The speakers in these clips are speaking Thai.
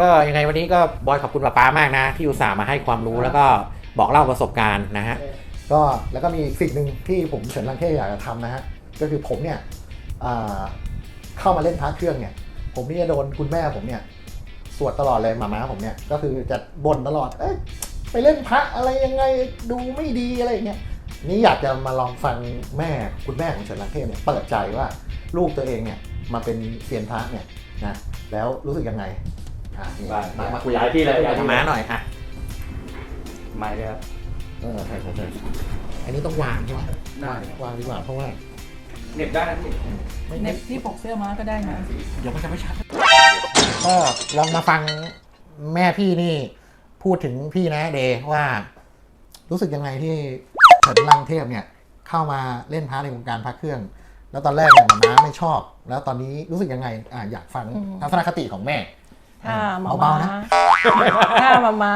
ก็ยังไงวันนี้ก็บอยขอบคุณป้าป้ามากนะ ที่อุตส่าห์มาให้ความรู้แล้วก็บอกเล่าประสบการณ์นะฮะก็แล้วก็มีสิ่งหนึ่งที่ผมเฉินรังเท่อยากจะทำนะฮะก็คือผมเนี่ยเข้ามาเล่นพระเครื่องเนี่ย ผมนี่จะโดนคุณแม่ผมเนี่ยสวดตลอดเลยหมาม้าผมเนี่ยก็คือจะบ่นตลอด เอ้ยไปเล่นพระอะไรยังไงดูไม่ดีอะไรอย่างเงี้ยนี่อยากจะมาลองฟังแม่คุณแม่ของเฉินรังเทพเนี่ยเปิดใจว่าลูกตัวเองเนี่ยมาเป็นเซียนพระเนี่ยนะแล้วรู้สึกยังไง อะนี่ได้มามาคุยย้ายที่เลยย้ายที่ทำม้าหน่อยอะไม่เลยครับเออใช่ใช่ใช่อันนี้ต้องวางใช่ไหมวางวางดีกว่าเพราะว่าเหน็บได้นะพี่ไม่เน็บที่ปกเสื้อม้าก็ได้นะเดี๋ยวมันจะไม่ชัดก็ลองมาฟังแม่พี่นี่ พูดถึงพี่นะเดว่า รู้สึกยังไงที่เฉินลังเทพเนี่ย เข้ามาเล่นพระในวงการพระเครื่อง แล้วตอนแรกเนี่ยหมาม้าไม่ชอบ แล้วตอนนี้รู้สึกยังไงอ่าอยากฟังอืมทัศนคติของแม่ ถ้ามาเบาม้าๆนะถ้ามาม้า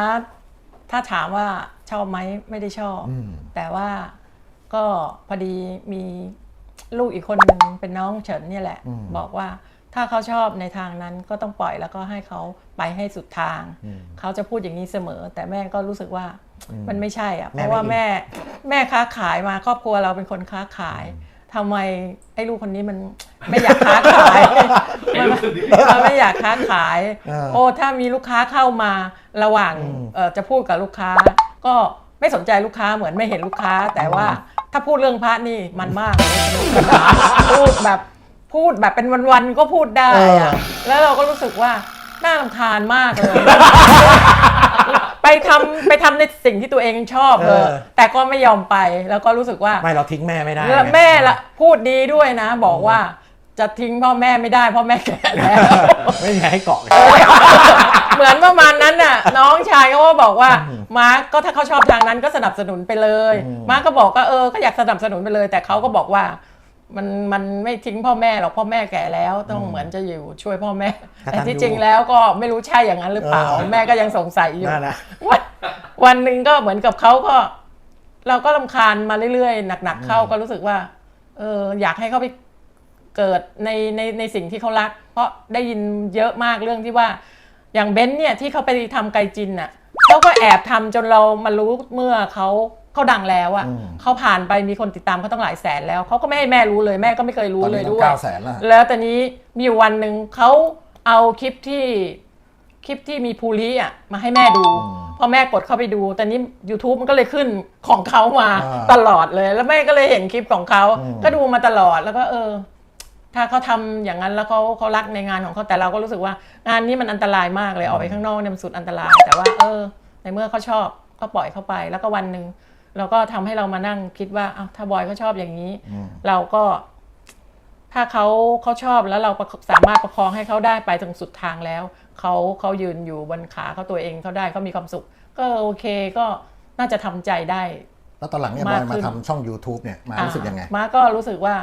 ถ้าถามว่าชอบไหมไม่ได้ชอบ อืม แต่ว่าก็พอดีมีลูกอีกคนหนึ่งเป็นน้องเฉินเนี่ยแหละ อืมบอกว่าถ้าเขาชอบในทางนั้นก็ต้องปล่อยแล้วก็ให้เขาไปให้สุดทาง อืมเขาจะพูดอย่างนี้เสมอ แต่แม่ก็รู้สึกว่าอืมมันไม่ใช่อะเพแม่ราะว่าไม่อิน แม่แม่ค้าขายมาครอบครัวเราเป็นคนค้าขาย ทำไมไอ้ลูกคนนี้มันไม่อยากค้าขาย มันมันไม่อยากค้าขายเออโอ้ถ้ามีลูกค้าเข้ามาระหว่างอืม เอ่อจะพูดกับลูกค้า ก็ไม่สนใจลูกค้าเหมือนไม่เห็นลูกค้า แต่ว่าถ้าพูดเรื่องพระนี่มันมากเลยสนุกสนานพูดแบบพูดแบบเป็นวันๆก็พูดได้อะแล้วเราก็รู้สึกว่า น่ารำคาญมากเลย ไปทำไปทำในสิ่งที่ตัวเองชอบเออ แต่ก็ไม่ยอมไปแล้วก็รู้สึกว่า ไม่เราทิ้งแม่ไม่ได้แล้วไงแม่ละพูดดีด้วยนะ บอกว่าจะทิ้งพ่อแม่ไม่ได้เพ่อแม่แก่แล้ว ไม่มีใครให้เกาะเลยเหมือนประมาณนั้นน่ะ น้องชายเขาก็บอกว่ามาร์กก็ถ้าเขาชอบทางนั้นก็สนับสนุนไปเลยมาร์กก็บอกก็เออก็อยากสนับสนุนไปเลย แต่เขาก็บอกว่า มันมันไม่ทิ้งพ่อแม่หรอกพ่อแม่แก่แล้ว ต้องเหมือนจะอยู่ช่วยพ่อแม่ แต่ที่จริงแล้วก็ไม่รู้ใช่อย่างนั้นหรือเปล่า แม่ก็ยังสงสัยอยู่นั่นนะวันวันหนึ่งก็เหมือนกับเขาก็ เราก็ลำคาญมาเรื่อยๆหนัก ๆ เข้าก็รู้สึกว่า เอออยากให้เขาไปเกิดในในในสิ่งที่เขารัก เพราะได้ยินเยอะมากเรื่องที่ว่า อย่างเบนซ์เนี่ยที่เขาไปทำไกจินน่ะเขาก็แอบทำจนเรามารู้เมื่อเขา เขาดังแล้วอะอืม เขาผ่านไปมีคนติดตามเขาตั้งหลายแสนแล้วเขาก็ไม่ให้แม่รู้เลยแม่ก็ไม่เคยรู้ตอนเลยนี้ต้องด้วย เก้าแสนแล้วแล้วตอนนี้มีอยู่วันหนึ่งเขาเอาคลิปที่คลิปที่มีภูริอะมาให้แม่ดู อืมพอแม่กดเข้าไปดูตอนนี้ YouTube มันก็เลยขึ้นของเขามาอ่าตลอดเลย แล้วแม่ก็เลยเห็นคลิปของเขาอืม ก็ดูมาตลอดแล้วก็เออ ถ้าเขาทำอย่างนั้นแล้วเขาเขารักในงานของเขาแต่เราก็รู้สึกว่างานนี้มันอันตรายมากเลยออกไปข้างนอกเนี่ยมันสุดอันตราย แต่ว่า เออ ในเมื่อเขาชอบก็ปล่อยเขาไป แล้วก็วันหนึ่ง เราก็ทำให้เรามานั่งคิดว่าอ้าวถ้าบอยเขาชอบอย่างนี้อืมเราก็ถ้าเขาเขาชอบแล้วเราประสามารถประคองให้เขาได้ไปถึงสุดทางแล้วเขาเขายืนอยู่บนขาเขาตัวเองเขาได้เขามีความสุข ก็โอเคก็น่าจะทำใจได้ แล้วตอนหลังเนี่ยบมาอกยมาขึ้นทำช่อง YouTube เนี่ยมารู้สึกยังไงอ่ามาก็รู้สึกว่า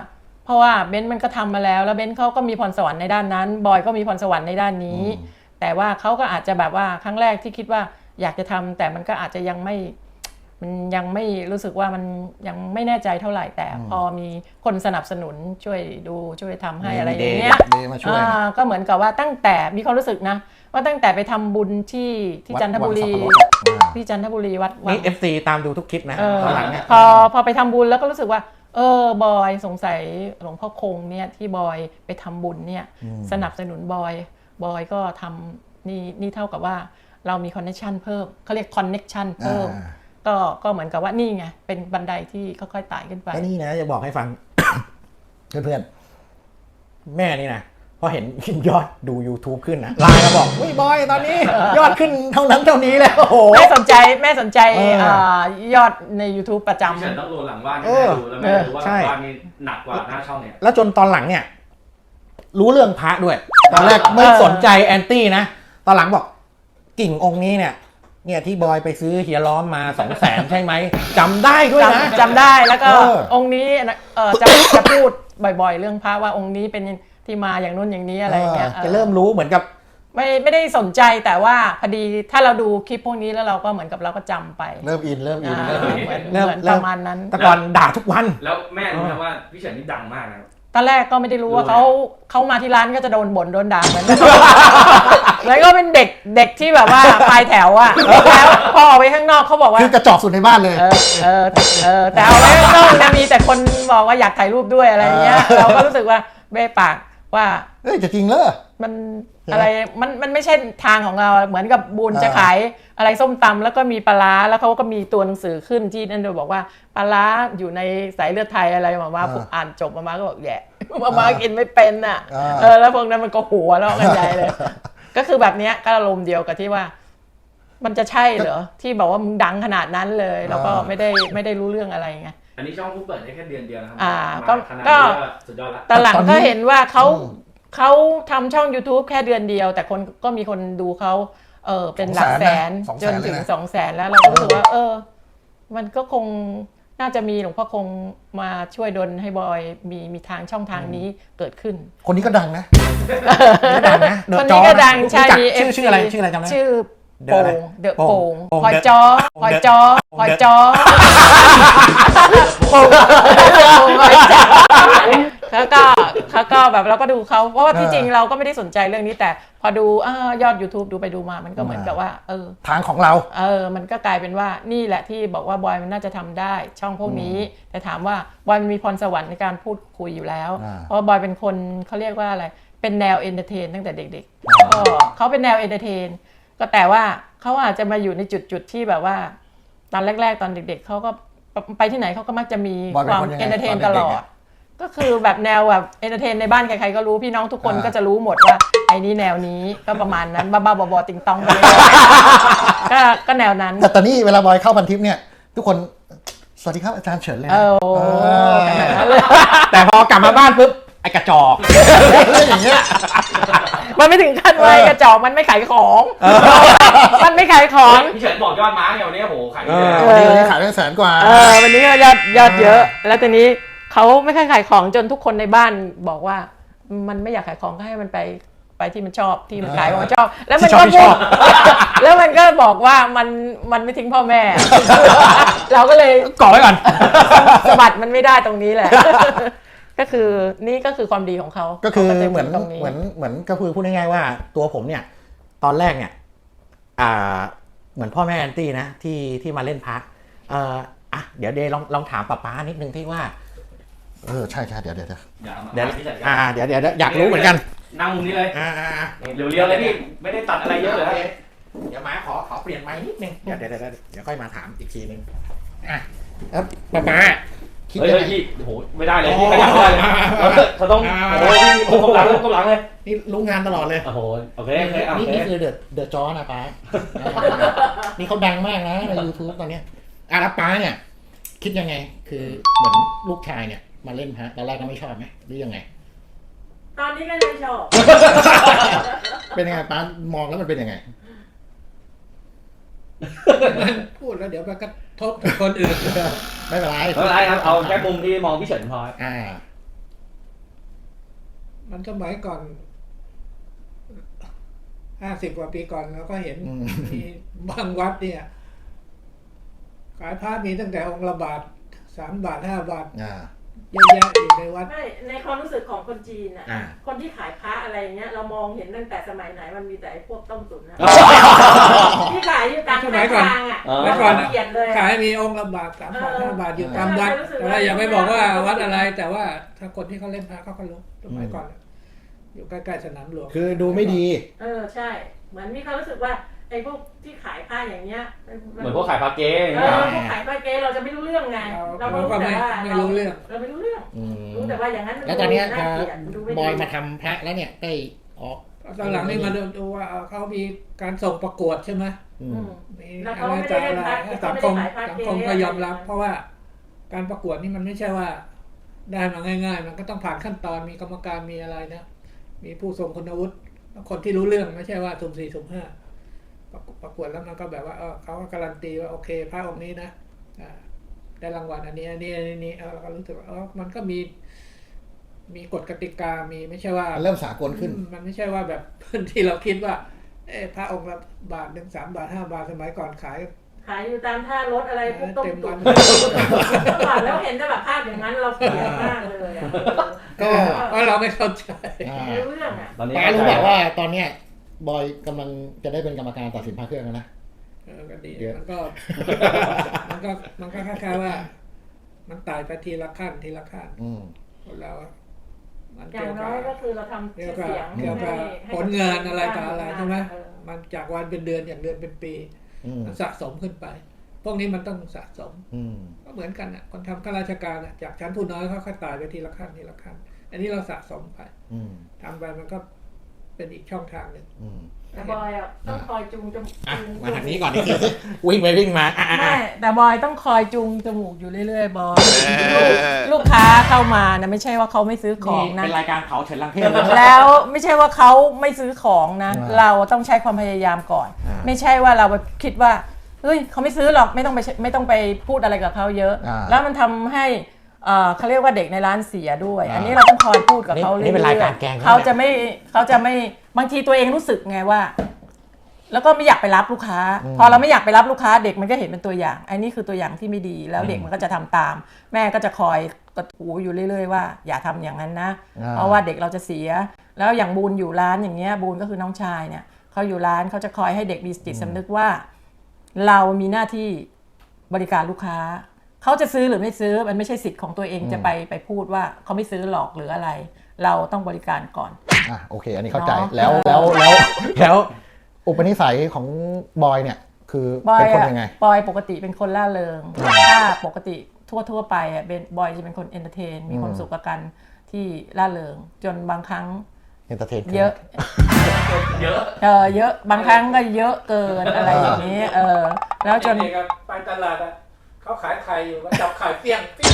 เพราะว่าเบนซ์มันก็ทำมาแล้ว แล้วเบนซ์เขาก็มีพรสวรรค์ในด้านนั้น บอยก็มีพรสวรรค์ในด้านนี้อืมแต่ว่าเขาก็อาจจะแบบว่าครั้งแรกที่คิดว่าอยากจะทำแต่มันก็อาจจะยังไม่ มันยังไม่รู้สึกว่ามันยังไม่แน่ใจเท่าไหร่แต่ พอมีคนสนับสนุนช่วยดูช่วยทำให้อะไรอย่างเงี้ยเดย์มาช่วยอ่าก็เหมือนกับว่าตั้งแต่มีความรู้สึกนะ ว่าตั้งแต่ไปทำบุญที่ที่วัดจันทบุรีวังสับปะรดอ่าที่จันทบุรีวัดวันี่งเอฟซีตามดูทุกคลิปนะเออตอนหลังเนี่ยพอพอไปทำบุญแล้วก็รู้สึกว่าเออบอยสงสัยหลวงพ่อคงเนี่ยที่บอยไปทำบุญเนี่ยอืมสนับสนุนบอยบอยก็ทำนี่นี่เท่ากับว่าเรามีคอนเน t ชันเพิ่มเขาเรียกคอนเน t ชันเพิ่มอ่า ก็ก็เหมือนกับว่านี่ไงเป็นบันไดที่ค่อยๆไต่ขึ้นไป แล้วนี่นะจะบอกให้ฟัง เพื่อนแม่นี่นะพอเห็นยอดดู YouTube ขึ้นนะไลน์มาบอกวิบอยตอนนี้ ยอดขึ้นเท่านั้นเท่านี้แล้วโอ้โห แม่สนใจแม่สนใจเอออ่ายอดใน YouTube ประจำพี่เฉินต้องโดนหลังบ้านเอให้อแม่ดูแล้วแม่รู้ว่าหใช่ ลังบ้านนี่หนักกว่าหน้าช่องเนี่ย แล้วจนตอนหลังเนี่ย รู้เรื่องพระด้วย ตอนแรกไม่เออสนใจแอนตี้นะ ตอนหลังบอกกิ่งองค์นี้เนี่ย เนี่ยที่บอยไปซื้อเฮียล้อมมาสองแสนใช่ไหมจำได้ด้วยนะ จำจำได้แล้วก็เออ องค์นี้นะเออจะจะพูดบ่อยๆ เรื่องพระว่าองค์นี้เป็นที่มาอย่างนู้นอย่างนี้อะไรอย่างเงี้ยเออจะเริ่มรู้เหมือนกับ ไม่ไม่ได้สนใจแต่ว่าพอดีถ้าเราดูคลิปพวกนี้แล้วเราก็เหมือนกับเราก็จำไปๆเริ่มอินเริ่มอินอ่าเริ่มอิน เหมือนเริ่มเหมือนเริ่ปมระมาณนั้น แต่ก่อนด่าทุกวัน แล้วแม่รู้ไหมว่าพี่เฉินนี่ดังมากนะครับ ตอนแรกก็ไม่ได้รู้ว่าเขาเขามาที่ร้านก็จะโดนบ่นโดนด่าเหมือนแล้วก็เป็นเด็กเด็กที่แบบว่าปลายแถวอะแล้วพอออกไปข้างนอกเขาบอกว่าคือกระจอกสุดในบ้านเลย เออเออเออแต่เอาไว้ข้างนอกนะมีแต่คนบอกว่าอยากถ่ายรูปด้วยอะไรเงี้ยเราก็รู้สึกว่าเบ้ปาก ว่าเอ้ยจะจริงเหรอ มันอะไรมันมันไม่ใช่ทางของเราเหมือนกับบุญอ่าจะขายอะไรส้มตำแล้วก็มีปลาร้าแล้วเขาก็มีตัวหนังสือขึ้นที่นั่นโดยบอกว่าปลาร้าอยู่ในสายเลือดไทยอะไรมามาผมอ่านจบมามาก็บอกแย่มามากินไม่เป็นอะอ่า เออแล้วพวกนั้นมันก็หัวแล้วกันใหญ่เลย ก็คือแบบเนี้ยก็อารมณ์เดียวกับที่ว่า มันจะใช่เหรอที่บอกว่ามึงดังขนาดนั้นเลย แล้วก็ไม่ได้ไม่ได้รู้เรื่องอะไรไง อันนี้ช่องเพิ่งเปิดได้แค่เดือนเดียวนะครัอ่ามาก็ขนาดก็ นี้ก็สุดยอดละ ตอนหลังตอนนี้ ก็เห็นว่าเขาอืม เขาทำช่อง YouTube แค่เดือนเดียว แต่คนก็มีคนดูเขาเออเป็นหลักแสนสองแสจนนนะถึงสองแสนเลยนะ สองแสนแล้วเราก็รู้สึกว่า เออ มันก็คงน่าจะมีหลวงพ่อคงมาช่วยดลให้บอยมีมีทางช่องทางนี้เกิดขึ้น คนนี้ก็ดังนะนี่ดังนะ เดคอะนจอนี้ก็นะดังใช่รู้จักมี ชื่อ FC ชื่ออะไรชื่ออะไรจำได้ชื่อ เดอะโป่อะไรงเดอะโป่โป่งงโป่งคอยเดอะจอโป่งคอยเดอะจอโป่งคอยเดอะจอโป่งคอยจอแล้วก็เขาก็แบบเราก็ดูเขาเพราะว่าที่จริงเราก็ไม่ได้สนใจเรื่องนี้แต่พอดูอายอด YouTube ดูไปดูมามันก็เหมือนกับว่า เออ ทางของเรา เออ มันก็กลายเป็นว่านี่แหละที่บอกว่าบอยมันน่าจะทำได้ช่องพวกนี้ แต่ถามว่าบอยมันมีพรสวรรค์ในการพูดคุยอยู่แล้วอ่าเพราะว่าบอยเป็นคนเขาเรียกว่าอะไรเป็นแนวเอนเตอร์เทนตั้งแต่เด็กๆก็เขาเป็นแนวเอนเตอร์เทน ก็แต่ว่าเขาอาจจะมาอยู่ในจุดจุดๆที่แบบว่า ตอนแรก ๆ ตอนเด็ก ๆเขาก็ไปที่ไหนเขาก็มักจะมีบอยเป็คนวามคนยังไงเอนเตอร์เทนตตอนเด็ลกๆออะดก็คือแบบแนวแบบเอนเตอร์เทนในบ้านใครๆก็รู้พี่น้องทุกคนอ่าก็จะรู้หมดว่าไอ้นี่แนวนี้ก็ประมาณนั้นบ้าๆบอๆติงตองไปเลยก็ก็แนวนั้น แต่ตอนนี้เวลาบอยเข้าพันทิปเนี่ย ทุกคนสวัสดีครับอาจารย์เฉินเลยเอนะอโอ้เออขนาดนั้นเลยแต่พอกลับมาบ้านปุ๊บ ไอ้กระจอก อย่างเงี้ย มันไม่ถึงขั้นไว้กระจอกมันไม่ขายของ มันไม่ขายของ พี่เฉินบอกยอดม้าเนี่ยวันนี้โหขายดีเอเลยอวันนี้วันนี้ขายได้แสนกว่า เออวันนี้ก็ยอดยอดเยอะ แล้วทีนี้เขาไม่ค่อยขายของจนทุกคนในบ้านบอกว่า มันไม่อยากขายของก็ให้มันไปไปที่มันชอบที่มันขายของมันชอบ แล้วมันที่ชอก็บที่ชพูอดบแล้วมันก็บอกว่ามันมันไม่ทิ้งพ่อแม่ เราก็เลยก่อไว้ก่อน สะบัดมันไม่ได้ตรงนี้แหละ ก็คือนี่ก็คือความดีของเขาก็คือขาจะเหมือนตรงนี้เหมือนเหมือนก็คือพูดง่ายๆว่า ตัวผมเนี่ย ตอนแรกเนี่ยอ่าเหมือนพ่อแม่แอนตี้นะที่ที่มาเล่นพระเอ่ออะเดี๋ยวเดย์ลองลองถามป้าป๊านิดนึงที่ว่า เออใช่ใช่เดี๋ยวเดี๋ยวเดี๋ยวอย่ามาเดี๋ยวพี่เฉินอ่าเดี๋ยวเดี๋ยวเดี๋ยวอยากรู้เหมือนกันนั่งมุมนี้เลยอ่าอ่าอ่าเรียวๆเลยพี่ไม่ได้ตัดอะไรเยอะเลยครับเดี๋ยวมาขอขอเปลี่ยนไม้นิดนึงเดี๋ยวเดี๋ยวเดี๋ยวเดี๋ยวค่อยมาถามอีกทีนึงอะแล้วป้าป๊า คิดเฮ้ยยังเฮ้ยไงพี่โอ้โหไม่ได้เลยพี่ขยับไม่ได้เลยเขาต้องอ่าโอ้ยพี่กำลังเลยกำลังเลยนี่รู้งานตลอดเลย โอ้โหโอเคโอเคโอนี่เค นี่คือเดอะเดอะจอนะป้า นี่เขาดังมากนะใน YouTube ตอนเนี้ยอะแล้วป้าเนี่ย คิดยังไง คือเหมือนลูกชายเนี่ย มาเล่นฮะตอนแรกก็ไม่ชอบไหมหรือยังไง ตอนนี้ก็ยังชอบเป็นยังไงป้ามองแล้วมันเป็นยังไง พูดแล้วเดี๋ยวมันก็ทบถึงคนอื่น ไม่เป็นไรไม่เป็นไรครับเอาแค่มุมที่มองพี่เฉินพออ่า มันสมัยก่อนห้าสิบกว่าปีก่อนเราก็เห็นอืม มีบางวัดเนี่ย ขายพระมีตั้งแต่องค์ละบาทสามบาทห้าบาท อ่าเยอะแยะอยู่ในวัด ไม่ในความรู้สึกของคนจีนอะ อ่า คนที่ขายพระอะไรเงี้ยเรามองเห็นตั้งแต่สมัยไหนมันมีแต่ไอ้พวกต้มตุ๋นนะที่ขายอยู่ตามสมัยก่อน ทางอะเออเมื่อก่อนเกลียดเลยขายอะมีองค์ละบาทสามบาทเออห้าบาทอยู่เออตามวัดเรารู้สึกแต่ว่าว่าอย่าไม่บอกว่าเออวัดอะไร แต่ว่าถ้าคนที่เขาเล่นพระเขาก็รู้สมัยก่อนอยู่ใกล้ๆสนามหลวงคือดูไม่ดี เออใช่ เหมือนมีความรู้สึกว่าไอ้พวกที่ขายผ้าอย่างเงี้ยเหมือนพวกขายปลาเก้อย่างเอเงี้ยอพวกขายผ้าเก๊เราจะไม่รู้เรื่องไง เราก็รู้แต่ว่าไม่รู้เรื่อง เราไม่รู้เรื่อง อืมรู้แต่ว่าอย่างนั้นมัแล้วตอนเนี้ยพาอเกลียดดูไม่ดีบอยมาทำพระแล้วเนี่ยได้ออกตอนหลังนี่มาดูว่าเขามีการส่งประกวดใช่ไหมอือืม ม มีแล้วอะเขาไรไม่ได้ต่อเล่นอะไรพระสังเขาคมไม่ได้ขายพระสังเก๊คมก็ยอมรับอะไรอย่างเงี้ยเพราะว่าการประกวดนี่มันไม่ใช่ว่า ได้มาง่าย ๆ มันก็ต้องผ่านขั้นตอนมีกรรมการมีอะไรนะ มีผู้ทรงคุณวุฒิคนที่รู้เรื่องไม่ใช่ว่าสุ่มสี่สุ่มห้า ประกวดประกวดแล้วมันก็แบบว่าเออเขาก็การันตีว่าโอเคพระองค์นี้นะอ่าได้รางวัลอันนี้อันนี้อันนี้เออเราก็รู้สึกว่าเออมันก็มีมีกฎกติกามีไม่ใช่ว่ามันเริ่มสากลขึ้นอืมมันไม่ใช่ว่าแบบที่เราคิดว่า เออพระองค์ละบาทหนึ่งสามบาทห้าบาทสมัยก่อนขายขายอยู่ตามท่ารถอะไรพวกต้มเต็มตุ๋วันนก่อนแล้วเห็นแต่แบบภาพอย่างนั้นเราเกลียดมากเลยอะก็เพราะเราไม่เข้าใจอ่าไม่รู้เรื่องอะตอนนี้ป้ารู้แบบว่าตอนเนี้ย บอยกำลังจะได้เป็นกรรมการตัดสินพระเครื่องแล้วนะ เออก็ดีเยอะ มันก็มันก็มันก็คล้ายๆว่า มันตายไปทีละขั้นทีละขั้นอืม คนเราอะมันอย่าเกี่ยงวน้กัอยก็บคือเราทำเกี่ชื่ยวอกับเสียงเกี่ยวกับให้ให้ผลงานอะไรต่ออะไรใช่ไหมเออมันจากวันเป็นเดือนอย่างเดือนเป็นปี อืม มันสะสมขึ้นไป พวกนี้มันต้องสะสม อืม ก็เหมือนกันอะ คนทำข้าราชการอะจากชั้นผู้น้อยเขาค่อยๆตายไปทีละขั้นทีละขั้น อันนี้เราสะสมไปอืม ทำไปมันก็ เป็นอีกช่องทางหนึ่งอืมแต่บอยอะต้องคอยจูงจมูกอะจูงมาทางนี้ก่อนนี่คือวิ่งไปวิ่งมาอะอะอะ ไม่แต่บอยต้องคอยจูงจมูกอยู่เรื่อยๆบอยลูกลูกค้าเข้ามานะไม่ใช่ว่าเขาไม่ซื้อของนะ เป็นรายการเผาเฉินลังเทพนะ แล้วไม่ใช่ว่าเขาไม่ซื้อของนะ อ่าเราต้องใช้ความพยายามก่อน อ่า ไม่ใช่ว่าเราไปคิดว่าเฮ้ยเขาไม่ซื้อหรอกไม่ต้องไปไม่ต้องไปพูดอะไรกับเขาเยอะ อ่า แล้วมันทำให้ เอ่อเขาเรียกว่าเด็กในร้านเสียด้วยอ่าอันนี้เราต้องคอยพูดกับเขานี่เรื่อยๆนี่เป็นรายการแกล้งเขาเขาจะไม่เขาจะไม่บางทีตัวเองรู้สึกไงว่า แล้วก็ไม่อยากไปรับลูกค้า พอเราไม่อยากไปรับลูกค้า เด็กมันก็เห็นเป็นตัวอย่างอันนี้คือตัวอย่างที่ไม่ดี แล้วเด็กมันก็จะทำตาม แม่ก็จะคอยกระถูอยู่เรื่อยๆว่าอย่าทำอย่างนั้นนะ อ่า เพราะว่าเด็กเราจะเสีย แล้วอย่างบูนอยู่ร้านอย่างเงี้ยบูนก็คือน้องชายเนี่ยเขาอยู่ร้านเขาจะคอยให้เด็กมีจิตสำนึกว่า เรามีหน้าที่บริการลูกค้า เขาจะซื้อหรือไม่ซื้อมันไม่ใช่สิทธิ์ของตัวเองจะไปไปพูดว่าเขาไม่ซื้อหรอกหรืออะไร เราต้องบริการก่อนอะโอเค อันนี้เข้าใจเนาะแล้วแล้วแล้วแล้วอุปนิสัยของบอยเนี่ยคือบอยเป็นคนอะยังไงบอยปกติเป็นคนล่าเริงถ้าปกติทั่วทั่วๆไปอะเป็นบอยจะเป็นคนเอนเตอร์เทน มีความอืมสุขกับการที่ล่าเริง จนบางครั้งเอนเตอร์เทนเยอะเยอะเออเยอะบางครั้งก็เยอะเกินอะไรอย่างนี้ เออแล้วจนเด็กๆอะไปตลาดอะ เขาขายไข่อยู่ก็จับไข่เปี้ยงเปี้ยง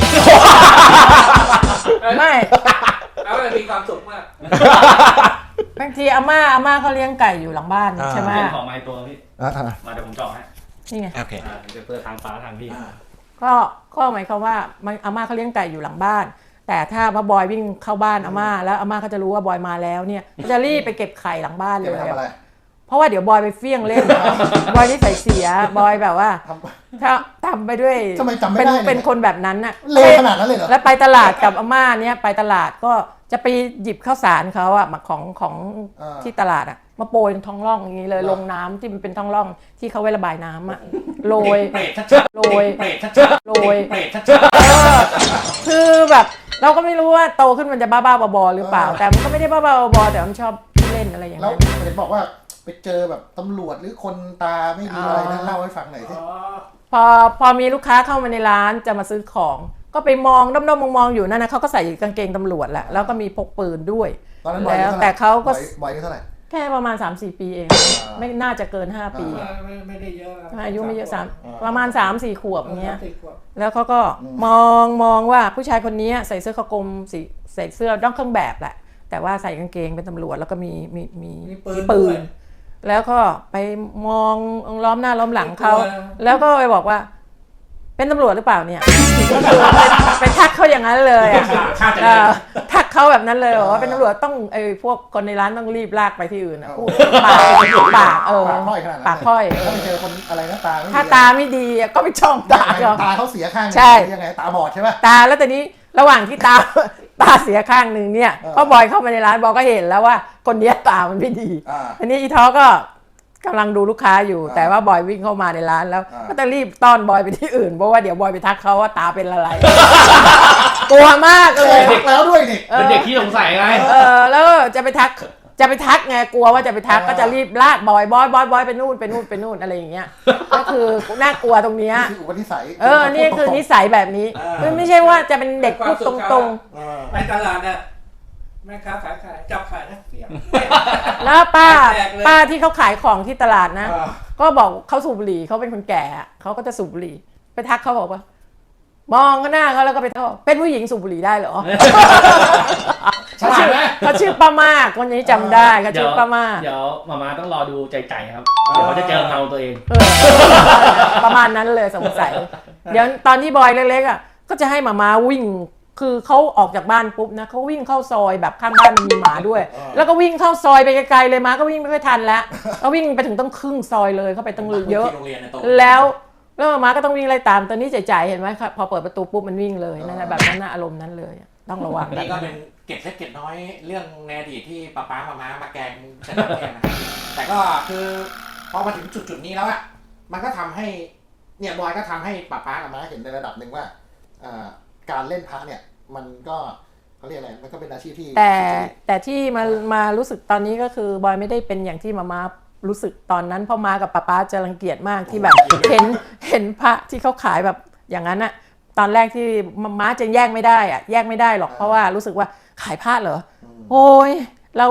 ไม่ แล้วมันมีความสุขมากบางทีอาม่าอาม่าเขาเลี้ยงไก่อยู่หลังบ้านอ่า ใช่ไหมเป็นของไม้ตัวพี่ อะอะมาเดี๋ยวผมจองให้นี่ไง โอเค อ่าเดี๋ยวเพื่อทางฟ้าทางพี่ ก็ก็หมายความว่ามันอาม่าเขาเลี้ยงไก่อยู่หลังบ้าน แต่ถ้าพระบอยวิ่งเข้าบ้านอาม่าแล้วอาม่าเขาจะรู้ว่าบอยมาแล้วเนี่ยเขาจะรีบไปเก็บไข่หลังบ้านเก็บเลไปยทำอะไร เพราะว่าเดี๋ยวบอยไปเฟี้ยงเล่น บอยนี่ใส่เสีย บอยแบบว่าทำ ถ้าทำไปด้วยทำไมจำไม่เป็นได้เลยเป็นคนแบบนั้นน่ะเลวขนาดนั้นเลยเหรอ แล้วไปตลาดกับอาม่าเนี่ยไปตลาดก็จะไปหยิบข้าวสารเขาอะมาของของอ่า ที่ตลาดอะมาโปรยท้องร่องอย่างนี้เลยเหรอลงน้ำที่มันเป็นท้องร่องที่เขาไว้ระบายน้ำอะโรย เปรตชัดๆโรย เปรตชัดๆโรย เปรตชัดเออคือแบบเราก็ไม่รู้ว่าโตขึ้นมันจะบ้าบ้าๆบอๆหรือเปล่าแต่มันก็ไม่ได้บ้าบ้าๆบอๆแต่มันชอบเล่นอะไรอย่างแล้วนั้นเห็นบอกว่าไป เจอแบบตำรวจหรือคนตาไม่ดีอะไรนั่นเล่าให้ฟังหน่อยสิพอพอมีลูกค้าเข้ามาในร้านจะมาซื้อของ ก็ไปมองด้อมๆมองๆอยู่นั่นนะเขาก็ใส่กางเกงตำรวจแหละแล้วก็มีพกปืนด้วยตอนนั้นบอยอาแล้ยุวเท่าไหร่แต่เขาก็บอยบอยอายุเท่าไหร่แค่ประมาณ 3-4 ปีเอง ไม่น่าจะเกิน 5 ปีอ่าไม่ไม่ได้เยอะอะอายุไม่เยอะสามอ่าประมาณ 3-4 ขวบอย่างเงี้ยสามสี่ขวบแล้วเขาก็มองมองว่าผู้ชายคนนี้ใส่เสื้อคอกลมสีใส่เสื้อด้องเครื่องแบบแหละ แต่ว่าใส่กางเกงเป็นตำรวจแล้วก็มีมีมีมีปืนมีปืด้วยน แล้วก็ไปมองล้อมหน้าล้อมหลังเขาไม่กลัวนะแล้วก็ไปบอกว่า เป็นตำรวจหรือเปล่าเนี่ยก็คือไปทักเขาอย่างนั้นเลยอะชาติเออทักเขาแบบนั้นเลยบอกว่าเป็นตำรวจต้องไอ้พวกคนในร้านต้องรีบลากไปที่อื่นอะพูดปากปากเออปากค่อยขนาดนั้นปากค่อยถ้าไปเจอคนอะไรนะตาไม่ดีถ้าตาไม่ดีอะก็ไปช่องตาตาเขาตาเขาเสียข้างใช่หรือยังไงตาบอดใช่ไหมตาแล้วแต่นี้ระหว่างที่ตา ตาเสียข้างหนึ่งเนี่ยเออพอบอยเข้ามาในร้านบอกก็เห็นแล้วว่า คนเนี้ยตามันไม่ดีอ่าอันนี้อีท้อก็กำลังดูลูกค้าอยู่ อ่าแต่ว่าบอยวิ่งเข้ามาในร้านแล้ว อ่า ก็จะรีบต้อนบอยไปที่อื่นเพราะว่าเดี๋ยวบอยไปทักเขาว่าตาเป็นอะไร กลัวมากเลยทักแล้วด้วยนี่เป็นเด็กที่สงสัยไง เออแล้วจะไปทัก จะไปทักไงกลัวว่าจะไปทักอ่าก็จะรีบลากบอยบอยบอยบอยไปนู่นไปนู่นไปนู่นอะไรอย่างเงี้ยก็คือน่ากลัวตรงเนี้ยคืออุปนิสัยเออนี่คือนิสัยแบบนี้คือไม่ใช่ว่าจะเป็นเด็กพูดตรงเออไปตลาดเนี่ยแม่ค้าขายไข่จับไข่นะเสียงๆแล้วป้าแปลกเลยป้าที่เขาขายของที่ตลาดนะอ่าก็บอกเขาสูบบุหรี่เขาเป็นคนแก่อะเขาก็จะสูบบุหรี่ ไปทักเขาบอกว่ามองก็หน้าเขาแล้วก็ไปทักว่าเป็นผู้หญิงสูบบุหรี่ได้เหรอ ฉลาดไหมเขาชื่อป้ามากคนนี้จำได้เขาเดี๋ชื่ยอวป้ามากเดี๋ยวมามาต้องรอดูใจใจครับ เดี๋ยวเขาจะเจอเงาตัวเอง เออประมาณนั้นเลยสงสัย เดี๋ยวตอนที่บอยเล็กๆอะก็จะให้หมามาวิ่ง คือเขาออกจากบ้านปุ๊บนะเขาวิ่งเข้าซอยแบบข้างบ้านมันมีหมาด้วย แล้วก็วิ่งเข้าซอยไปไกลๆเลยมาก็วิ่งไม่ค่อยทันแล้วก็วิ่งไปถึงต้องครึ่งซอยเลยเข้าไปตั้งเยอะ โรงเรียนในโต๊ะแล้วแล้วมาก็ต้องวิ่งไล่ตามตอนนี้ใจๆเห็นไหมครับพอเปิดประตูปุ๊บมันวิ่งเลยนั่นแหละแบบนั้นนะอารมณ์นั้นเลยอะต้องระวังนี่ก็เป็นเก็บเล็กเก็บน้อยเรื่องในอดีตที่ป้าป้ามามามาแกงชนะแกงนะครับแต่ก็คือพอมาถึงจุดจุดๆนี้แล้วอะมันก็ทำให้เนี่ยบอยก็ทำให้ป้าป้ากับมาเห็นในระดับหนึ่งว่าอ่าการเล่นพระเนี่ย มันก็เขาเรียกอะไรมันก็เป็นอาชีพที่ แต่สุจริตแต่ที่มามารู้สึกตอนนี้ก็คือบอยไม่ได้เป็นอย่างที่มามารู้สึกตอนนั้นเพราะมากับป้าป้าจะรังเกียจมากที่แบบเห็นเห็นพระที่เขาขายแบบอย่างนั้นอะตอนแรกที่มาม้าจะแยกไม่ได้อะแยกไม่ได้หรอกเพราะว่ารู้สึกว่า ขายพระเหรอมโอ้ยเรา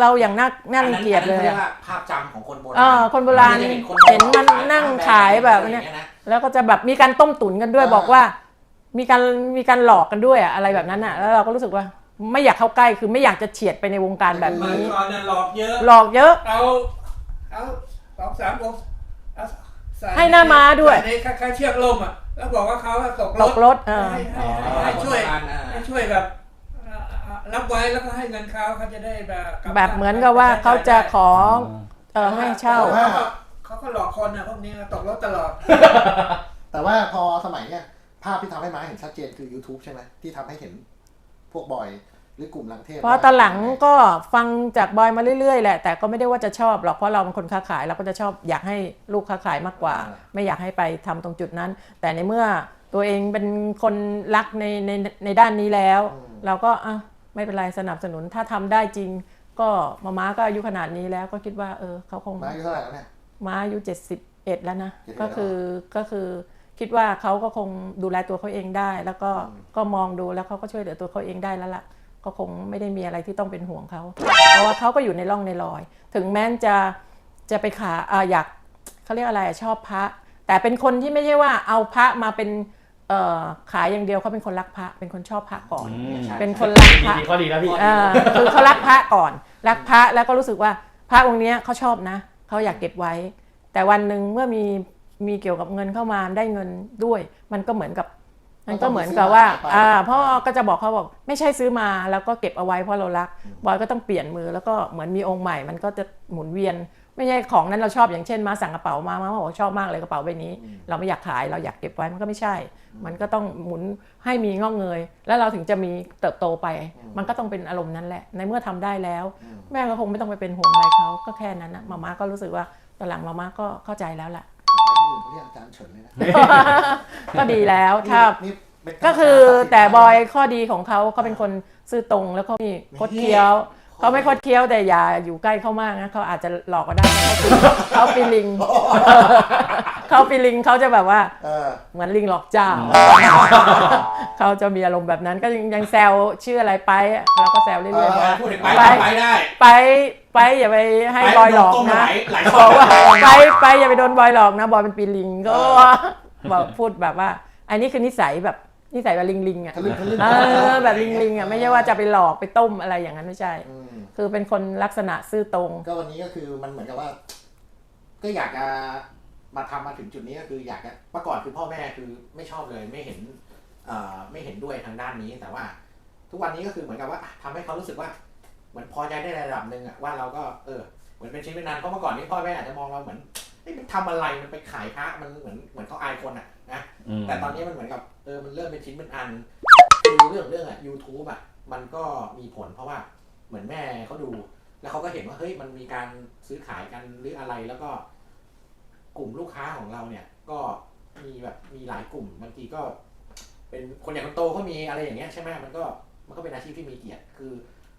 เราอย่างน่าน่ารังเกียจเลยอันนั้นอะขารีกว่าภาพจำของคนโบราณอ่าคนโบราณที่จะเห็นมันนั่งขายแบบเนี้ยอะไรางงี้นะแล้วก็จะแบบมีการต้มตุ๋นกันด้วยอ่าบอกว่า มีการมีการหลอกกันด้วยอะอะไรแบบนั้นอะแล้วเราก็รู้สึกว่าไม่อยากเข้าใกล้คือไม่อยากจะเฉียดไปในวงการแบบเมื่อนี้ก่อนเนี่ยหลอกเยอะหลอกเยอะเอาเอาสองสามองค์เอาใส่ให้หน้าม้าด้วยใส่ในคล้ายๆเชือกลมอะแล้วบอกว่าเขาตกรตถกรถเออให้ให้อ๋อให้ให้ช่วยคนโบราณอ่าให้ช่วยแบบอ่า อ่ารับไว้แล้วก็ให้เงินเขาเขาจะได้แบบกลัแบบเหมือนกับว่าเขาจะขอเออให้เช่าขก็เขาก็หลอกคนนะพวกนี้ตกรถตลอด แต่ว่าพอสมัยเนี่ยภาพที่ทำให้ม้าเห็นชัดเจนคือ YouTube ใช่ไหมที่ทำให้เห็นพวกบอยหรือกลุ่มลังเทพเพราะตอนหลังก็ฟังจากบอยมาเรื่อยๆแหละแต่ก็ไม่ได้ว่าจะชอบหรอกเพราะเราเป็นคนค้าขายเราก็จะชอบอยากให้ลูกค้าขายมากกว่า ไม่อยากให้ไปทำตรงจุดนั้น แต่ในเมื่อตัวเองเป็นคนรักในในในด้านนี้แล้ว เราก็อะ ไม่เป็นไรสนับสนุนถ้าทำได้จริง ก็มาม้าก็อายุขนาดนี้แล้วก็คิดว่า เออเขาคงม้าอายุเท่าไหร่แล้วเนี่ยม้าอายุ71แล้วนะ71ก็คือก็คือคิดว่าเขาก็คงดูแลตัวเขาเองได้ แล้วก็ก็มองดูแล้วเขาก็ช่วยเหลือตัวเขาเองได้แล้วล่ะ ก็คงไม่ได้มีอะไรที่ต้องเป็นห่วงเขาเพราะว่าเขาก็อยู่ในร่องในรอย ถึงแม้จะจะไปขาอ่าอยากเขาเรียกอะไรอะชอบพระ แต่เป็นคนที่ไม่ใช่ว่าเอาพระมาเป็นเอ่อ ขายอย่างเดียวเขาเป็นคนรักพระเป็นคนชอบพระก่อนอืมเป็นคนรักพระมีข้อดีแล้วพี่อ่าคือเขารักพระก่อน รักพระแล้วก็รู้สึกว่าพระองค์เนี้ยเขาชอบนะเขาอยากเก็บไว้ แต่วันหนึ่งเมื่อมีมีเกี่ยวกับเงินเข้ามาได้เงินด้วย มันก็เหมือนกับ มันก็เหมือนกับว่าอ่าพ่อก็จะบอกเขาบอก ไม่ใช่ซื้อมาแล้วก็เก็บเอาไว้เพราะเรารักบอยก็ต้องเปลี่ยนมือแล้วก็เหมือนมีองค์ใหม่ มันก็จะหมุนเวียน ไม่ใช่ของนั้นเราชอบอย่างเช่นมาสั่งกระเป๋ามามาบอกว่าชอบมากเลยกระเป๋าใบนี้ เราไม่อยากขายเราอยากเก็บไว้มันก็ไม่ใช่ มันก็ต้องหมุนให้มีงอกเงย แล้วเราถึงจะมีเติบโตไป มันก็ต้องเป็นอารมณ์นั้นแหละ ในเมื่อทำได้แล้ว แม่ก็คงไม่ต้องไปเป็นห่วงอะไรเขาก็แค่นั้นนะมาม่าก็รู้สึกว่าตอนหลังมาม่าก็เข้าใจแล้วแหละไปที่อื่นเขาเรียกอาจารย์เฉินเลยนะก็ดีแล้วถ้านี่เป็นก็คือแต่บอยข้อดีของเขาเขาเป็นคนซื่อตรงแล้วเขามีคดเคี้ยว เขาไม่คดเคี้ยวแต่อย่าอยู่ใกล้เขามากนะเขาอาจจะหลอกก็ได้นะเขาปีลิงเขาปีลิงเขาจะแบบว่าเออ เหมือนลิงหลอกเจ้าเขาจะมีอารมณ์แบบนั้นก็ยังยังแซวชื่ออะไรไปอะเราก็แซวเรื่อยๆอ่าว่าพูดถึงไปไปไปได้ ไปไปอย่าไปให้บอยหลอกต้มนะ หลายหลายบช้ออนกว่าแล้วไปไปอย่าไปโดนบอยหลอกนะบอยเป็นปีลิงก็เออบอกพูดแบบว่า อันนี้คือนิสัยแบบ นิสัยแบบลิงลิงๆอะทะลึ่งทะลึ่งเออแบบลิงลิงๆอะไม่ใช่ว่าจะไปหลอกไปต้มอะไรอย่างนั้นไม่ใช่ อืมคือเป็นคนลักษณะซื่อตรง ก็วันนี้ก็คือมันเหมือนกับว่า ก็อยากจะมาทำมาถึงจุดนี้ก็คืออยากจะเมื่อก่อนคือพ่อแม่คือไม่ชอบเลยไม่เห็นเอ่อไม่เห็นด้วยทางด้านนี้ แต่ว่า ทุกวันนี้ก็คือเหมือนกับว่าอะทำให้เขารู้สึกว่า เหมือนพอใจได้ในระดับหนึ่งอะว่าเราก็เออเหมือนเป็นชิ้นเป็นนันเพราะเมื่อก่อนนี้พ่อแม่อาจจะมองเราเหมือนเอ้ยมันทำอะไรมันไปขายพระมันเหมือนเหมือนเขาอายคนอะ นะแต่ตอนนี้มันเหมือนกับเออมันเริ่มเป็นชิ้นเป็นอันคือเรื่องเรื่องอะ YouTube อะมันก็มีผลเพราะว่าเหมือนแม่เขาดู แล้วเขาก็เห็นว่าเฮ้ยมันมีการซื้อขายกันหรืออะไรแล้วก็ กลุ่มลูกค้าของเราเนี่ย ก็มีแบบมีหลายกลุ่มบางทีก็ เป็นคนอย่างคนโตก็มีอะไรอย่างเงี้ยใช่ไหมมันก็มันก็เป็นอาชีพที่มีเกียรติคือ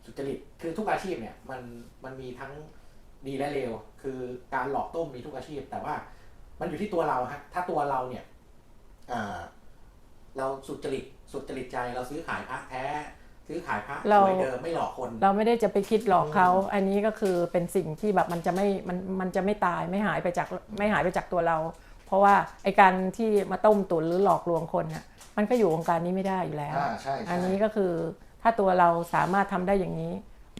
สุจริตคือทุกอาชีพเนี่ยมันมันมีทั้งดีและเลวคือการหลอกต้มมีทุกอาชีพ แต่ว่ามันอยู่ที่ตัวเราฮะถ้าตัวเราเนี่ยอ่า เราสุจริตสุจริตใจเราซื้อขายพระแท้ ซื้อขายพระเราสวยเดิมไม่หลอกคน เราไม่ได้จะไปคิดหลอกเขา อันนี้ก็คือเป็นสิ่งที่แบบมันจะไม่มันมันจะไม่ตายไม่หายไปจากไม่หายไปจากตัวเรา เพราะว่าไอการที่มาต้มตุ๋นหรือหลอกลวงคนน่ะมันก็อยู่วงการนี้ไม่ได้อยู่แล้วอ่าใช่ใช่อันนี้ก็คือถ้าตัวเราสามารถทำได้อย่างนี้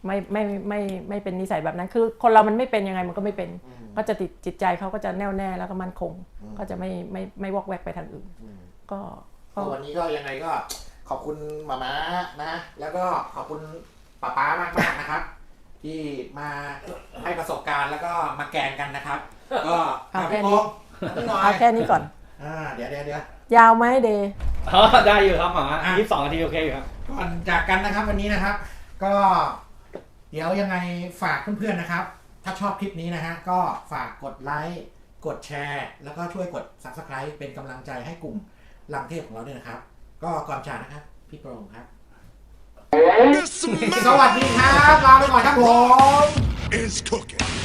ไม่ไม่ไม่ไม่เป็นนิสัยแบบนั้น คือคนเรามันไม่เป็นยังไงมันก็ไม่เป็นอืมก็จะติดจิตใจเขาก็จะแน่วแน่แล้วก็มั่นคงอืมก็จะไม่ไม่ไม่วอกแวกไปทางอื่นอืมก็ก็ก็วันนี้ก็ยังไงก็ขอบคุณมาม่านะ แล้วก็ขอบคุณป้าป้ามากมากๆนะครับ ที่มาให้ประสบการณ์แล้วก็มาแกงกันนะครับ ก็เอาเอาแค่พี่นี้โอ๊คนิดหน่อยเอาแค่นี้ก่อนออ่าเดี๋ยวเดี๋ยวเดี๋ยวยาวไหมเดย์อ๋อได้อยู่ครับหมาอะยี่สิบสองนาทีโอเคอยู่ครับก่อนจากกันนะครับวันนี้นะครับ ก็ เดี๋ยวยังไงฝากเพื่อนๆนะครับ ถ้าชอบคลิปนี้นะฮะ ก็ฝากกดไลค์ กดแชร์ แล้วก็ช่วยกด subscribe เป็นกำลังใจให้กลุ่มลังเทพของเราด้วยนะครับ ก็ก่อนจากนะครับ พี่โปรงครับสวัสดีครับ ลาไปก่อนครับผม is cooking.